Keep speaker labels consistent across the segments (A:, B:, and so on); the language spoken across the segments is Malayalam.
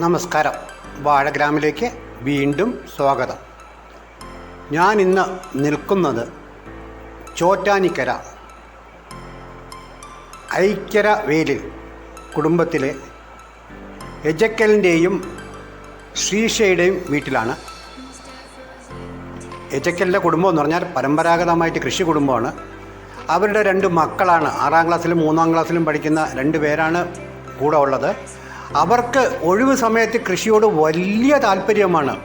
A: നമസ്കാരം. വാഴഗ്രാമിലേക്ക് വീണ്ടും സ്വാഗതം. ഞാൻ ഇന്ന് നിൽക്കുന്നത് ചോറ്റാനിക്കര ഐക്യര വേലിൽ കുടുംബത്തിലെ എജക്കലിന്റെയും ശ്രീഷയുടെയും വീട്ടിലാണ്. എജക്കലിന്റെ കുടുംബം എന്ന് പറഞ്ഞാൽ പരമ്പരാഗതമായിട്ട് കൃഷി കുടുംബമാണ്. അവരുടെ രണ്ട് മക്കളാണ്. ആറാം ക്ലാസ്സിലും മൂന്നാം ക്ലാസ്സിലും പഠിക്കുന്ന രണ്ട് പേരാണ് കൂടെ ഉള്ളത്. അവർക്ക് ഒഴിവ് സമയത്ത് കൃഷിയോട് വലിയ താല്പര്യമാണ്.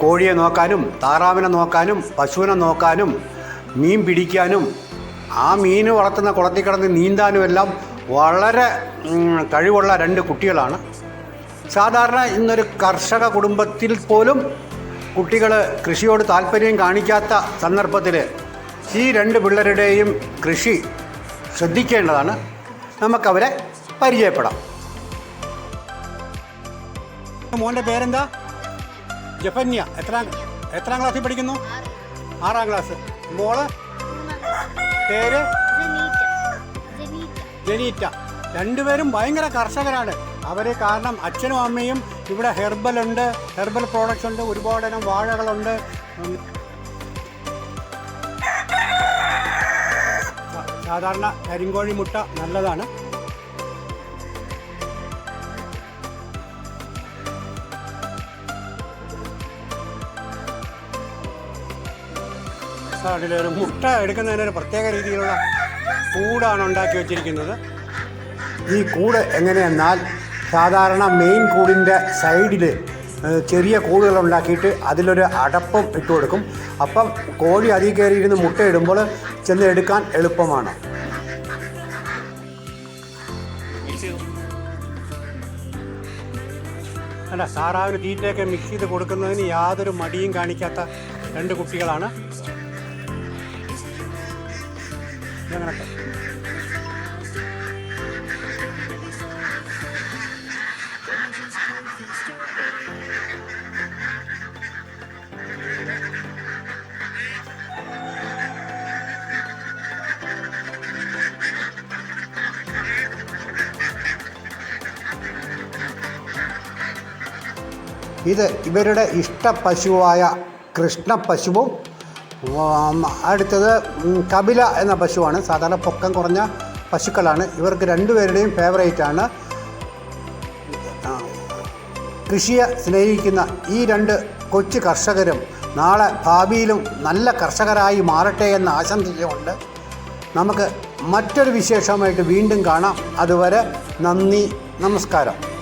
A: കോഴിയെ നോക്കാനും താറാവിനെ നോക്കാനും പശുവിനെ നോക്കാനും മീൻ പിടിക്കാനും ആ മീൻ വളർത്തുന്ന കുളത്തിൽ കിടന്ന് നീന്താനും എല്ലാം വളരെ കഴിവുള്ള രണ്ട് കുട്ടികളാണ്. സാധാരണ ഇന്നൊരു കർഷക കുടുംബത്തിൽ പോലും കുട്ടികൾ കൃഷിയോട് താല്പര്യം കാണിക്കാത്ത സന്ദർഭത്തിൽ ഈ രണ്ട് പിള്ളേരുടെയും കൃഷി ശ്രദ്ധിക്കേണ്ടതാണ്. നമുക്കവരെ പരിചയപ്പെടാം. മോന്റെ പേരെന്താ? ജഫന്യ. എത്രാം എത്രാം ക്ലാസ്സിൽ പഠിക്കുന്നു? ആറാം ക്ലാസ്. മോൾ? പേര്? ജനീറ്റ. രണ്ടുപേരും ഭയങ്കര കർഷകരാണ്. അവർ കാരണം അച്ഛനും അമ്മയും ഇവിടെ ഹെർബൽ ഉണ്ട് ഹെർബൽ പ്രോഡക്റ്റ്സ് ഉണ്ട് ഒരുപാട് ഇനം വാഴകളുണ്ട്. സാധാരണ കരിങ്കോഴി മുട്ട നല്ലതാണ്. അതിലൊരു മുട്ട എടുക്കുന്നതിന് ഒരു പ്രത്യേക രീതിയിലുള്ള കൂടാണ് ഉണ്ടാക്കി വെച്ചിരിക്കുന്നത്. ഈ കൂട് എങ്ങനെയെന്നാൽ സാധാരണ മെയിൻ കൂടിന്റെ സൈഡിൽ ചെറിയ കൂടുകൾ ഉണ്ടാക്കിയിട്ട് അതിലൊരു അടപ്പം ഇട്ട് കൊടുക്കും. അപ്പം കോഴി അതിൽ കയറിയിരുന്ന് മുട്ട ഇടുമ്പോൾ ചെന്ന് എടുക്കാൻ എളുപ്പമാണ്. അല്ല സാറാവിന് തീറ്റയൊക്കെ മിക്സ് ചെയ്ത് കൊടുക്കുന്നതിന് യാതൊരു മടിയും കാണിക്കാത്ത രണ്ട് കുട്ടികളാണ്. ഇതങ്ങനത്തെ ഇത് ഇവരുടെ ഇഷ്ട പശുവായ കൃഷ്ണ പശുവും ഉം, അടുത്തത് കപില എന്ന പശുവാണ്. സാധാരണ പൊക്കം കുറഞ്ഞ പശുക്കളാണ്. ഇവർക്ക് രണ്ടുപേരുടെയും ഫേവറേറ്റ് ആണ്. കൃഷിയെ സ്നേഹിക്കുന്ന ഈ രണ്ട് കൊച്ചു കർഷകരും നാളെ ഭാവിയിലും നല്ല കർഷകരായി മാറട്ടെ എന്ന് ആശംസിച്ചുകൊണ്ട് നമുക്ക് മറ്റൊരു വിശേഷമായിട്ട് വീണ്ടും കാണാം. അതുവരെ നന്ദി നമസ്കാരം.